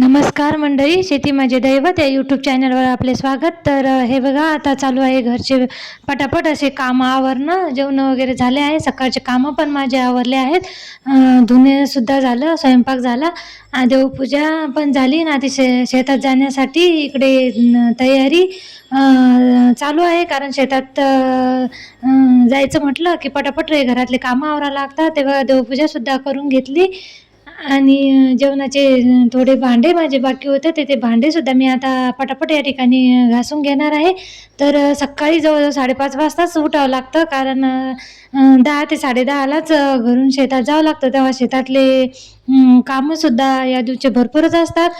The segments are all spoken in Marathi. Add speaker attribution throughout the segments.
Speaker 1: नमस्कार मंडळी शेती माझे दैवत या यूट्यूब चॅनलवर आपले स्वागत. तर हे बघा आता चालू आहे घरचे पटापट असे कामं आवरणं. जेवणं वगैरे झाले आहे सकाळचे कामं पण माझे आवरले आहेत. धुणेसुद्धा झालं स्वयंपाक झाला देवपूजा पण झाली ना ती शे शेतात जाण्यासाठी इकडे तयारी चालू आहे. कारण शेतात जायचं म्हटलं की पटापट रे घरातले कामं आवरा लागतात. तेव्हा देवपूजासुद्धा करून घेतली. आणि जेवणाचे थोडे भांडे माझे बाकी होते ते ते भांडेसुद्धा मी आता पटापट या ठिकाणी घासून घेणार आहे. तर सकाळी जवळजवळ साडेपाच वाजताच उठावं लागतं कारण दहा ते साडेदहालाच घरून शेतात जावं लागतं. तेव्हा शेतातले कामंसुद्धा या दिवशी भरपूरच असतात.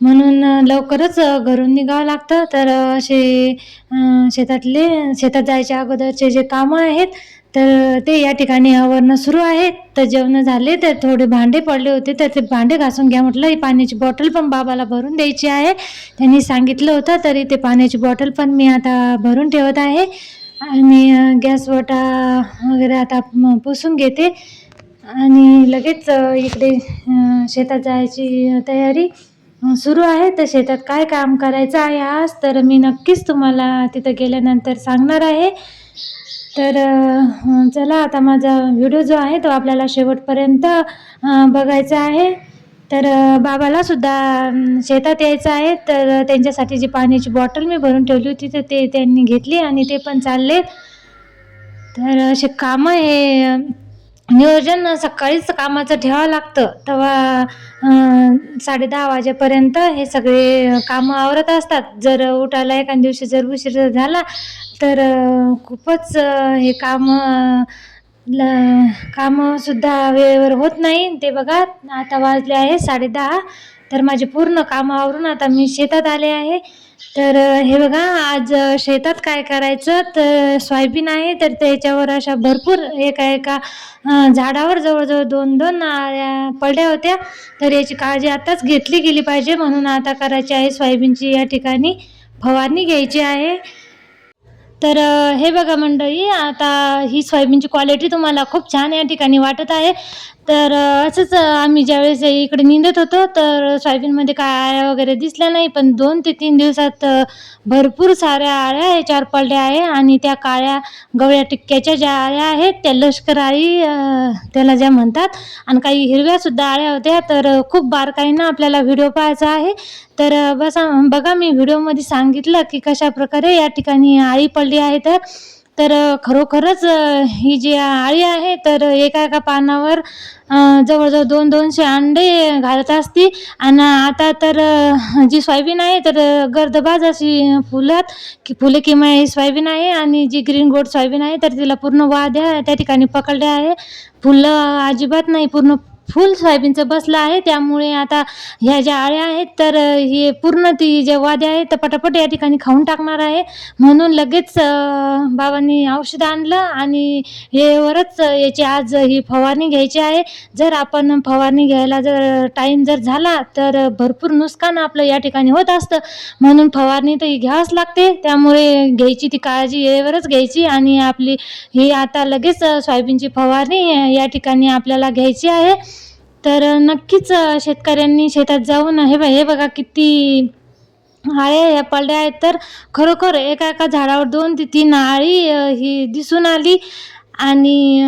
Speaker 1: म्हणून लवकरच घरून निघावं लागतं. तर असे शेतातले शेतात जायच्या अगोदरचे जे कामं आहेत तर ते या ठिकाणी आवरणं सुरू आहे तर जेवणं झाले तर थोडे भांडे पडले होते. तर ते भांडे घासून घ्या म्हटलं. ही पाण्याची बॉटल पण बाबाला भरून द्यायची आहे. त्यांनी सांगितलं होतं तरी ते पाण्याची बॉटल पण मी आता भरून ठेवत आहे. आणि गॅस वटा वगैरे आता पुसून घेते. आणि लगेच इकडे शेतात जायची तयारी. सुरू आहे तर शेतात काय काम करायचं आहे आज? तर मी नक्कीच तुम्हाला तिथं गेल्यानंतर सांगणार आहे. तर चला आता माझा व्हिडिओ जो आहे तो आपल्याला शेवटपर्यंत बघायचा आहे. तर बाबालासुद्धा शेतात यायचं आहे. तर त्यांच्यासाठी जी पाण्याची बॉटल मी भरून ठेवली होती तर ते त्यांनी घेतली आणि ते पण चालले तर असे कामं हे नियोजन सकाळीच कामाचं ठेवावं लागतं. तेव्हा साडे साडेदहा वाजेपर्यंत हे सगळे कामं आवरत असतात. जर उठायला एखाद्या दिवशी जर उशीर झाला तर खूपच हे कामं ल कामंसुद्धा वेळेवर होत नाही. ते बघा आता वाजले आहे साडेदहा तर माझे पूर्ण कामं आवरून आता मी शेतात आले आहे. तर हे बघा आज शेतात काय करायचं? तर सोयाबीन आहे. तर त्याच्यावर अशा भरपूर एका एका झाडावर जवळजवळ दोन दोन अळ्या पडल्या होत्या. तर याची काळजी आताच घेतली गेली पाहिजे. म्हणून आता करायची आहे सोयाबीनची या ठिकाणी फवारणी घ्यायची आहे. तर हे बघा मंडळी आता ही सोयाबीनची क्वालिटी तुम्हाला खूप छान या ठिकाणी वाटत आहे. तर असंच आम्ही ज्यावेळेस इकडे निंदत होतो तर सोयाबीनमध्ये काय आळ्या वगैरे दिसल्या नाही पण दोन ते तीन दिवसात भरपूर साऱ्या आळ्या याच्यावर पडल्या आहे आणि त्या काळ्या गवळ्या टिक्क्याच्या ज्या आळ्या आहेत त्या लष्कर आळी त्याला ज्या म्हणतात आणि काही हिरव्यासुद्धा आळ्या होत्या तर खूप बारकाईनं आपल्याला व्हिडिओ पाहायचा आहे. तर बसा बघा मी व्हिडिओमध्ये सांगितलं की कशा प्रकारे या ठिकाणी आळी पडली आहे तर तर खरोखरच ही जी आळी आहे तर एका एका पानावर जवळजवळ दोन दोनशे अंडे घालत असती. आणि आता तर जी सोयाबीन आहे तर गर्दबाज अशी फुलात की फुले किंवा ही सोयाबीन आहे आणि जी ग्रीन गोड सोयाबीन आहे तर तिला पूर्ण वाद्या त्या ठिकाणी पकडल्या आहे. फुलं अजिबात नाही पूर्ण फुल सोयाबीनचं बसलं आहे. त्यामुळे आता ह्या ज्या आळ्या आहेत तर हे पूर्ण ती ज्या वाद्या आहेत तर पटापट या ठिकाणी खाऊन टाकणार आहे. म्हणून लगेच बाबांनी औषध आणलं आणि हेवरच याची आज ही फवारणी घ्यायची आहे. जर आपण फवारणी घ्यायला जर टाईम जर झाला तर भरपूर नुकसान आपलं या ठिकाणी होत असतं. म्हणून फवारणी तर ही घ्यावंच लागते. त्यामुळे घ्यायची ती काळजी वेळेवरच घ्यायची आणि आपली ही आता लगेच सोयाबीनची फवारणी या ठिकाणी आपल्याला घ्यायची आहे. तर नक्कीच शेतकऱ्यांनी शेतात जाऊन हे बघा हे बघा किती आळ्या या पडल्या आहेत. तर खरोखर एका एका झाडावर दोन ते तीन आळी ही दिसून आली. आणि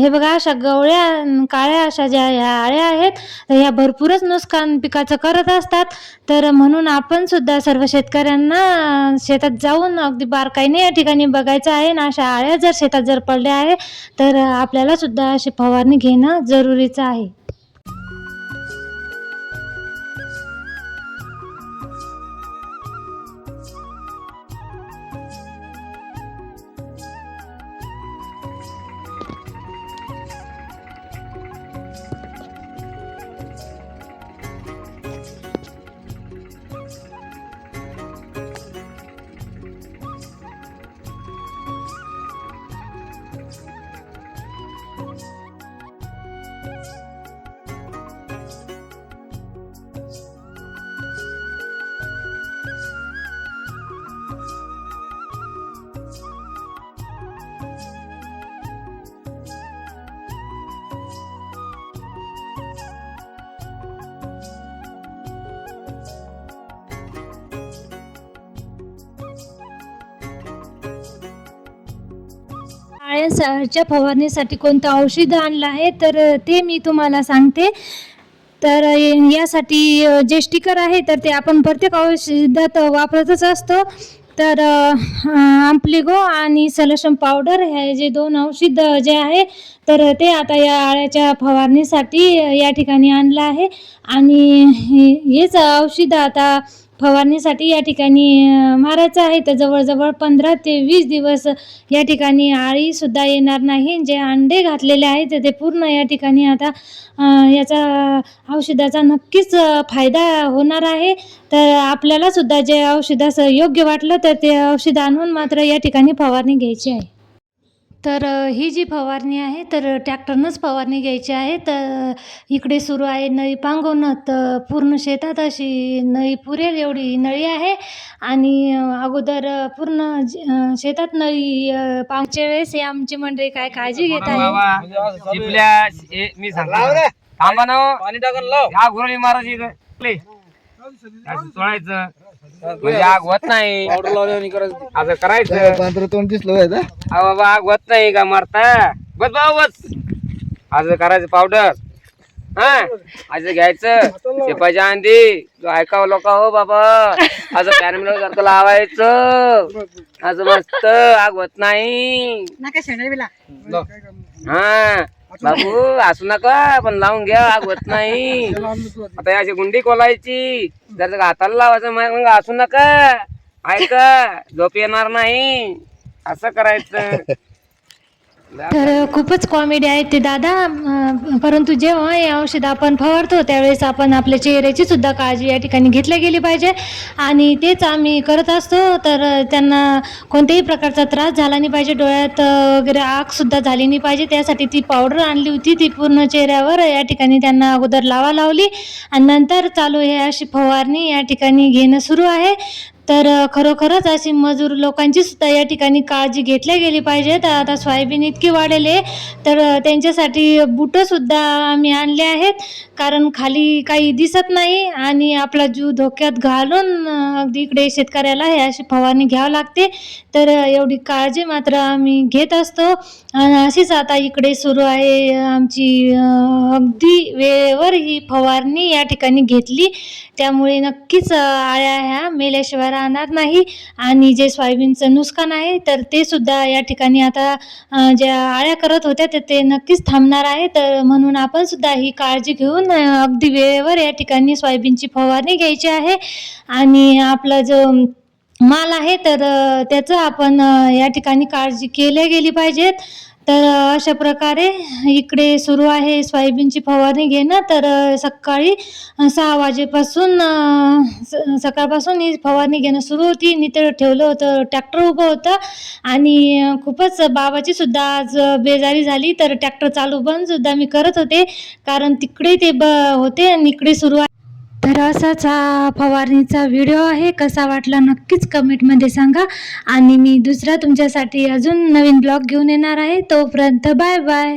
Speaker 1: हे बघा अशा गवळ्या काळ्या अशा ज्या ह्या आळ्या आहेत तर ह्या भरपूरच नुकसान पिकाचं करत असतात. तर म्हणून आपण सुद्धा सर्व शेतकऱ्यांना शेतात जाऊन अगदी बारकाईने या ठिकाणी बघायचं आहे. ना अशा आळ्या जर शेतात जर पडल्या आहे तर आपल्याला सुद्धा अशी फवारणी घेणं जरुरीचं आहे. आळ्यांच्या फवारणीसाठी कोणतं औषध आणलं आहे तर ते मी तुम्हाला सांगते. तर यासाठी जे स्टिकर आहे तर ते आपण प्रत्येक औषधात वापरतच असतो. तर आम्प्लिगो आणि सलशम पावडर हे जे दोन औषध जे आहे तर ते आता या आळ्याच्या फवारणीसाठी या ठिकाणी आणलं आहे. आणि हे- हेच औषध आता फवारणीसाठी या ठिकाणी मारायचं आहे. तर जवळजवळ पंधरा ते वीस दिवस या ठिकाणी आळीसुद्धा येणार नाही. जे अंडे घातलेले आहेत तर ते पूर्ण या ठिकाणी आता याचा औषधाचा नक्कीच फायदा होणार आहे. तर आपल्यालासुद्धा जे औषधाचं योग्य वाटलं तर ते औषध आणून मात्र या ठिकाणी फवारणी घ्यायची आहे. तर ही जी फवारणी आहे तर ट्रॅक्टरनंच फवारणी घ्यायची आहे. तर इकडे सुरू आहे नळी पांगवणं. तर पूर्ण शेतात अशी नळी पुरेल एवढी नळी आहे. आणि अगोदर पूर्ण शेतात नळी पांगच्या वेळेस हे आमची मंडळी काय काळजी घेत आहे?
Speaker 2: शिपल्या हे मी सांगतो. थांबा ना म्हणजे आग होत नाही.
Speaker 3: पावडर करायचं.
Speaker 2: असं करायचं.
Speaker 4: पांढरं तोंड दिसलं होय आता.
Speaker 2: हा बाबा आग होत नाही का मारता? बस बाबा बस. असं करायचं पावडर हा? असं घ्यायचं. शेपाच्या आंधी जो ऐकावं लोक हो बाबा. असं कॅरमेल सारखं लावायचं. असं मस्त आग होत नाही. हा? बाबू असू नका पण लावून घ्या आग होत नाही. आता याची गुंडी कोलायची जर हाताला लावायचं मग असू नका. ऐका झोप येणार नाही. असं करायचं.
Speaker 1: तर खूपच कॉमेडी आहे ते दादा. परंतु जेव्हा हे औषध आपण फवारतो त्यावेळेस आपण आपल्या चेहऱ्याची सुद्धा काळजी या ठिकाणी घेतली गेली पाहिजे. आणि तेच आम्ही करत असतो. तर त्यांना कोणत्याही प्रकारचा त्रास झाला नाही पाहिजे. डोळ्यात वगैरे आग सुद्धा झाली नाही पाहिजे. त्यासाठी ती पावडर आणली होती. ती पूर्ण चेहऱ्यावर या ठिकाणी त्यांना अगोदर लावा लावली. आणि नंतर चालू हे अशी फवारणी या ठिकाणी घेणं सुरू आहे. तर खरोखरच अशी मजूर लोकांची सुद्धा या ठिकाणी काळजी घेतल्या गेली पाहिजे. तर आता सोयाबीन इतकी वाढेल आहे तर त्यांच्यासाठी बुटंसुद्धा आम्ही आणले आहेत. कारण खाली काही दिसत नाही आणि आपला जीव धोक्यात घालून अगदी इकडे शेतकऱ्याला हे अशी फवारणी घ्यावं लागते. तर एवढी काळजी मात्र आम्ही घेत असतो. आणि अशीच आता इकडे सुरू आहे आमची अगदी वेळेवर ही फवारणी या ठिकाणी घेतली. त्यामुळे नक्कीच आळ्या ह्या मेल्याशिवाय राहणार नाही. आणि जे सोयाबीनचं नुकसान आहे तर ते सुद्धा या ठिकाणी आता ज्या आळ्या करत होत्या तर ते नक्कीच थांबणार आहे. तर म्हणून आपण सुद्धा ही काळजी घेऊन अगदी वेळेवर या ठिकाणी सोयाबीनची फवारणी घ्यायची आहे. आणि आपला जो माल आहे तर त्याचं आपण या ठिकाणी काळजी केल्या गेली पाहिजेत. तर अशा प्रकारे इकडे सुरू आहे सोयाबीनची फवारणी घेणं. तर सकाळी सहा वाजेपासून स- सकाळपासून ही फवारणी घेणं सुरू होती. नितळ ठेवलं होतं ट्रॅक्टर उभं होतं आणि खूपच बाबाची सुद्धा आज बेजारी झाली. तर ट्रॅक्टर चालू बंद सुद्धा मी करत होते. कारण तिकडे ते ब होते आणि इकडे सुरू आहे. तर असाच हा फवारणीचा व्हिडिओ आहे. कसा वाटला नक्कीच कमेंटमध्ये सांगा. आणि मी दुसरा तुमच्यासाठी अजून नवीन ब्लॉग घेऊन येणार आहे. तोपर्यंत बाय बाय.